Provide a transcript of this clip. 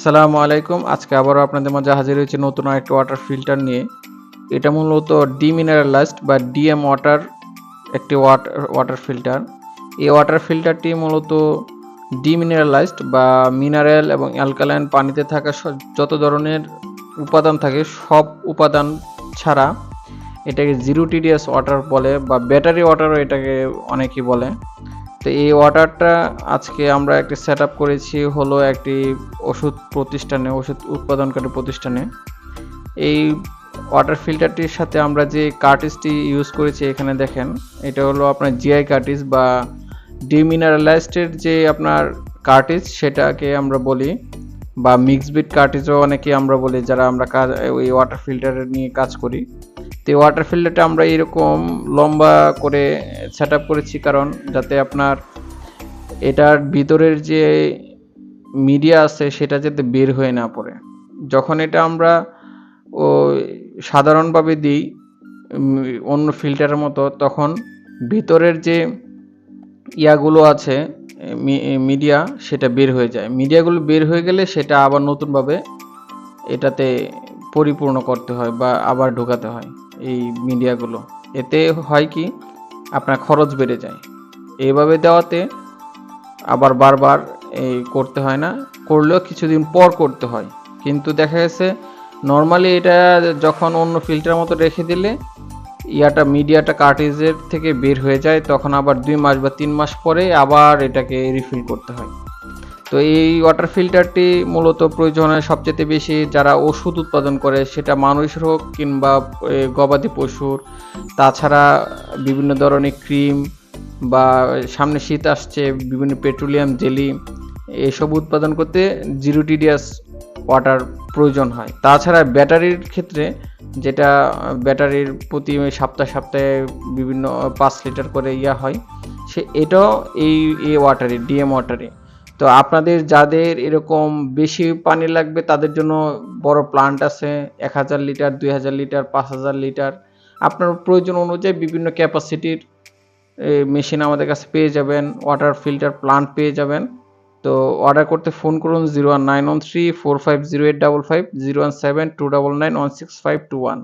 আসসালামু আলাইকুম। আজকে আবারও আপনাদের মাঝে হাজির হয়েছে নতুন আরেকটি ওয়াটার ফিল্টার নিয়ে। এটা মূলত ডিমিনারেলাইজড বা ডিএম ওয়াটার একটি ওয়াটার ওয়াটার ফিল্টার এই ওয়াটার ফিল্টারটি মূলত ডিমিনারেলাইজড বা মিনারেল এবং অ্যালকালাইন পানিতে থাকা যত ধরনের উপাদান থাকে, সব উপাদান ছাড়া এটাকে জিরো টিডিএস ওয়াটার বলে বা ব্যাটারি ওয়াটারও এটাকে অনেকেই বলে। তো এই অর্ডারটা আজকে আমরা একটি সেট করেছি, হলো একটি ওষুধ প্রতিষ্ঠানে, ওষুধ উৎপাদনকারী প্রতিষ্ঠানে। এই ওয়াটার ফিল্টারটির সাথে আমরা যে কার্টিসটি ইউজ করেছি এখানে দেখেন, এটা হলো আপনার জিআই কার্টিস বা ডিমিনারেলাইজডের যে আপনার কার্টিস সেটাকে আমরা বলি। বা মিক্স বিট কার্টিসও অনেকে আমরা বলি, যারা আমরা কাজ, ওই ওয়াটার ফিল্টার নিয়ে কাজ করি। তো এই ওয়াটার ফিল্টারটা আমরা এরকম লম্বা করে সেট করেছি কারণ যাতে আপনার এটার ভিতরের যে মিডিয়া আছে সেটা যাতে বের হয়ে না পড়ে। যখন এটা আমরা ও সাধারণভাবে দিই অন্য ফিল্টারের মতো, তখন ভিতরের যে ইয়াগুলো আছে মিডিয়া সেটা বের হয়ে যায়। মিডিয়াগুলো বের হয়ে গেলে সেটা আবার নতুনভাবে এটাতে পরিপূর্ণ করতে হয় বা আবার ঢোকাতে হয় এই মিডিয়াগুলো। এতে হয় কি, আপনার খরচ বেড়ে যায়। এইভাবে দেওয়াতে আবার বারবার এই করতে হয় না, করলেও কিছুদিন পর করতে হয়। কিন্তু দেখা গেছে নর্মালি এটা যখন অন্য ফিল্টার মতো রেখে দিলে ইয়াটা মিডিয়াটা কার্টিজের থেকে বের হয়ে যায়, তখন আবার দুই মাস বা তিন মাস পরে আবার এটাকে রিফিল করতে হয়। তো এই ওয়াটার ফিল্টারটি মূলত প্রয়োজন সবচেয়ে বেশি যারা ওষুধ উৎপাদন করে, সেটা মানুষের হোক কিংবা গবাদি পশুর, তাছাড়া বিভিন্ন ধরনের ক্রিম বা সামনে শীত আসছে, বিভিন্ন পেট্রোলিয়াম, জেলি, এসব উৎপাদন করতে জিরো টিডিএস ওয়াটার প্রয়োজন হয়। তাছাড়া ব্যাটারির ক্ষেত্রে যেটা ব্যাটারির প্রতি সপ্তাহে সপ্তাহে বিভিন্ন পাঁচ লিটার করে ইয়া হয়, সে এটাও এই এ ওয়াটারে ডিএম ওয়াটারে তো আপনাদের যাদের এরকম বেশি পানি লাগবে, তাদের জন্য বড় প্লান্ট আছে, এক হাজার লিটার, দুই হাজার লিটার, পাঁচ হাজার লিটার। আপনার প্রয়োজন অনুযায়ী বিভিন্ন ক্যাপাসিটির মেশিন আমাদের কাছে পেয়ে যাবেন ওয়াটার ফিল্টার প্লান্ট পেয়ে যাবেন। তো অর্ডার করতে ফোন করুন zero one nine one three four five zero eight double five zero one seven two double nine one six five two one